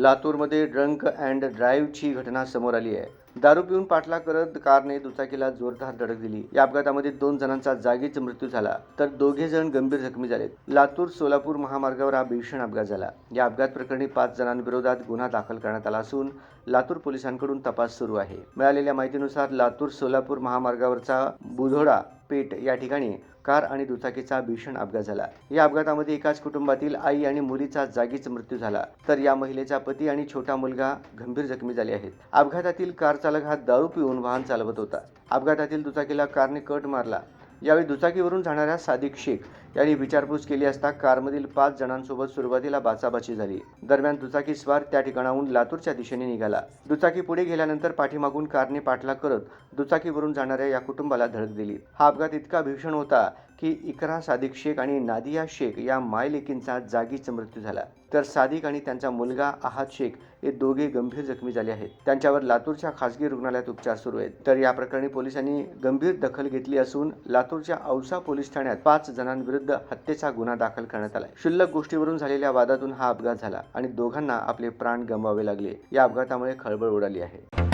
लातूरमध्ये drunk and ड्राईव्हची घटना समोर आली आहे. दारू पिऊन पाठला करत कारने दुचाकीला जोरदार धडक दिली. या अपघातामध्ये दोन जणांचा जागीच मृत्यू झाला तर दोघे जण गंभीर जखमी झालेत. लातूर सोलापूर महामार्गावर हा भीषण अपघात झाला. या अपघात प्रकरणी पाच जणांविरोधात गुन्हा दाखल करण्यात आला असून लातूर पोलिसांकडून तपास सुरू आहे. मिळालेल्या माहितीनुसार लातूर सोलापूर महामार्गावरचा बुधोडा पेठ या ठिकाणी कार आणि दुचाकीचा भीषण अपघात झाला. या अपघातामध्ये एकाच कुटुंबातील आई आणि मुलीचा जागीच मृत्यू झाला. तर या महिलेचा पती आणि छोटा मुलगा गंभीर जखमी झाले आहेत. अपघातातील कार चालक हा दारू पिऊन वाहन चालवत होता. अपघातातील दुचाकीला कारने कट मारला. यावेळी दुचाकीवरून जाणाऱ्या सादिक शेख यांनी विचारपूस केली असता कारमधील पाच जणांसोबत सुरुवातीला बाचाबाची झाली. दरम्यान दुचाकी स्वार त्या ठिकाणाहून लातूरच्या दिशेने निघाला. दुचाकी पुढे गेल्यानंतर पाठीमागून कारने पाठलाग करत दुचाकीवरून जाणाऱ्या या कुटुंबाला धडक दिली. हा अपघात इतका भीषण होता की इकरा सादिक शेख आणि नादिया शेख या मायलेकींचा जागीच मृत्यू झाला. तर सादिक आणि त्यांचा मुलगा आहाद शेख हे दोघे गंभीर जखमी झाले आहेत. त्यांच्यावर लातूरच्या खासगी रुग्णालयात उपचार सुरू आहेत. तर या प्रकरणी पोलिसांनी गंभीर दखल घेतली असून लातूरच्या औसा पोलीस ठाण्यात पाच जणांविरुद्ध हत्येचा गुन्हा दाखल करण्यात आलाय. शिल्लक गोष्टीवरून झालेल्या वादातून हा अपघात झाला आणि दोघांना आपले प्राण गमवावे लागले. या अपघातामुळे खळबळ उडाली आहे.